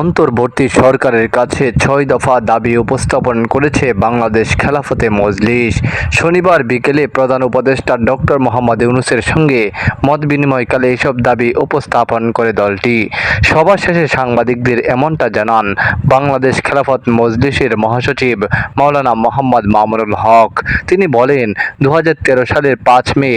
অন্তর্বর্তী সরকারের কাছে ছয় দফা দাবি উপস্থাপন করেছে বাংলাদেশ খেলাফতে মজলিস। শনিবার বিকেলে প্রধান উপদেষ্টা ডক্টর মোহাম্মদ ইউনুসের সঙ্গে মত বিনিময়কালে এসব দাবি উপস্থাপন করে দলটি। সভা শেষে সাংবাদিকদের এমনটা জানান বাংলাদেশ খেলাফত মজলিসের মহাসচিব মাওলানা মোহাম্মদ মামুনুল হক। তিনি বলেন দু হাজার তেরো সালের পাঁচ মে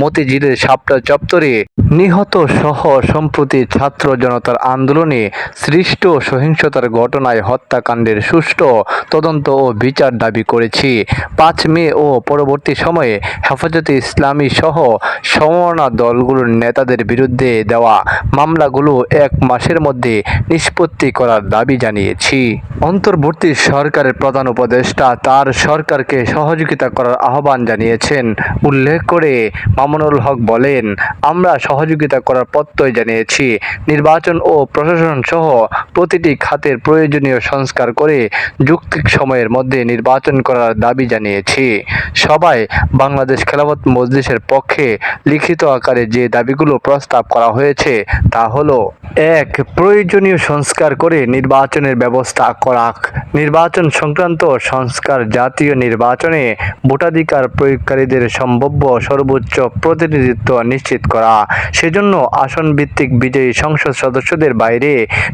মতিঝিলের সাপটা চত্বরে নিহত সহ সম্প্রতি ছাত্র জনতার আন্দোলনে সৃষ্ট সহিংসতার ঘটনায় হত্যাকাণ্ডের সুষ্ঠু তদন্ত ও বিচার দাবি করেছি। পাঁচ মে ও পরবর্তী সময়ে হেফাজতে ইসলামী সহ সমমনা দলগুলোর নেতাদের বিরুদ্ধে দেওয়া মামলাগুলো এক মাসের মধ্যে নিষ্পত্তি করার দাবি জানিয়েছি। অন্তর্বর্তী সরকারের প্রধান উপদেষ্টা তার সরকারকে সহযোগিতা করার আহ্বান জানিয়েছেন। উল্লেখ করে মামুনুল হক বলেন, আমরা সহযোগিতা করার প্রত্যয় জানিয়েছি। নির্বাচন ও প্রশাসন সহ প্রতিটি খাতের প্রয়োজনীয় সংস্কার করে যুক্তিক সময়ের মধ্যে নির্বাচন করার দাবি জানিয়েছি। সবাই বাংলাদেশ খেলাফত মজলিসের পক্ষে লিখিত আকারে যে দাবিগুলো প্রস্তাব করা হয়েছে তা হলো, এক, প্রয়োজনীয় সংস্কার করে নির্বাচনের ব্যবস্থা করাক নির্বাচন সংক্রান্ত সংস্কার জাতীয় নির্বাচনে ভোটাধিকার প্রয়োগকারীদের সম্ভাব্য সর্বোচ্চ প্রতিনিধিত্ব নিশ্চিত করা। সেজন্য আসন ভিত্তিক বিজয়ী সংসদ সদস্যদের বাইরে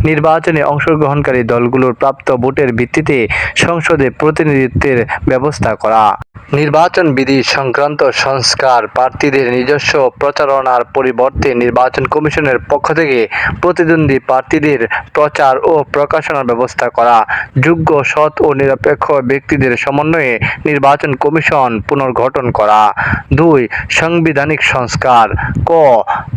নির্বাচনে অংশগ্রহণকারী দলগুলোর প্রাপ্ত ভোটের ভিত্তিতে সংসদে প্রতিনিধিত্বের ব্যবস্থা করা। নির্বাচন বিধি সংক্রান্ত সংস্কার প্রার্থীদের নিজস্ব প্রচারণার পরিবর্তে নির্বাচন কমিশনের পক্ষ থেকে প্রতিদ্বন্দ্বী প্রার্থীদের প্রচার ও প্রকাশনার ব্যবস্থা করা। যোগ্য, সৎ ও নিরপেক্ষ ব্যক্তিদের সমন্বয়ে নির্বাচন কমিশন পুনর্গঠন করা। দুই, সাংবিধানিক সংস্কার। ক,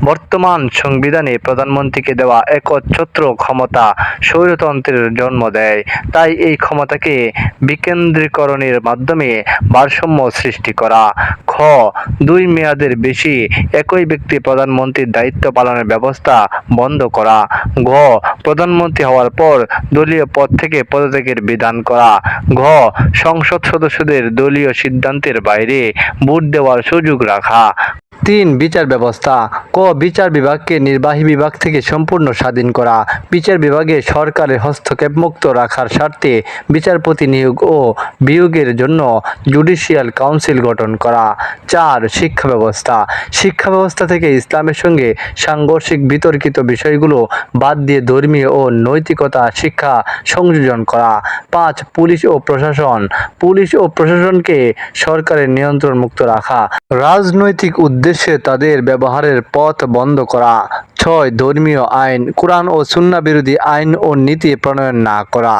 বর্তমান সংবিধানে প্রধানমন্ত্রীকে দেওয়া একচ্ছত্র ক্ষমতা স্বৈরতন্ত্রের জন্ম দেয়। তাই এই ক্ষমতাকে বিকেন্দ্রীকরণের মাধ্যমে ভারসাম্য সৃষ্টি করা। খ, দুই মেয়াদের বেশি একই ব্যক্তি প্রধানমন্ত্রীর দায়িত্ব পালনের ব্যবস্থা বন্ধ করা। ঘ, প্রধানমন্ত্রী হওয়ার পর দলীয় পদ থেকে পদত্যাগের বিধান করা। ঘ সংসদ সদস্যদের দলীয় সিদ্ধান্তের বাইরে ভোট দেওয়ার সুযোগ রাখা। তিন বিচার ব্যবস্থা, ক বিচার বিভাগকে নির্বাহী বিভাগ থেকে সম্পূর্ণ স্বাধীন করা, বিচার বিভাগে সরকারের হস্তক্ষেপ মুক্ত রাখার স্বার্থে বিচারপতি নিয়োগ ও বিয়োগের জন্য জুডিশিয়াল কাউন্সিল গঠন করা। চার, শিক্ষা ব্যবস্থা। শিক্ষা ব্যবস্থা থেকে ইসলামের সঙ্গে সাংঘর্ষিক বিতর্কিত বিষয়গুলো বাদ দিয়ে ধর্মীয় ও নৈতিকতা, শিক্ষা সংযোজন করা। পাঁচ, পুলিশ ও প্রশাসন। পুলিশ ও প্রশাসনকে সরকারের নিয়ন্ত্রণ মুক্ত রাখা। রাজনৈতিক উদ্দেশ্যে তাদের ব্যবহারের পথ বন্ধ করা। ছয়, ধর্মীয় আইন, কোরআন ও সুন্না বিরোধী আইন ও নীতি প্রণয়ন না করা।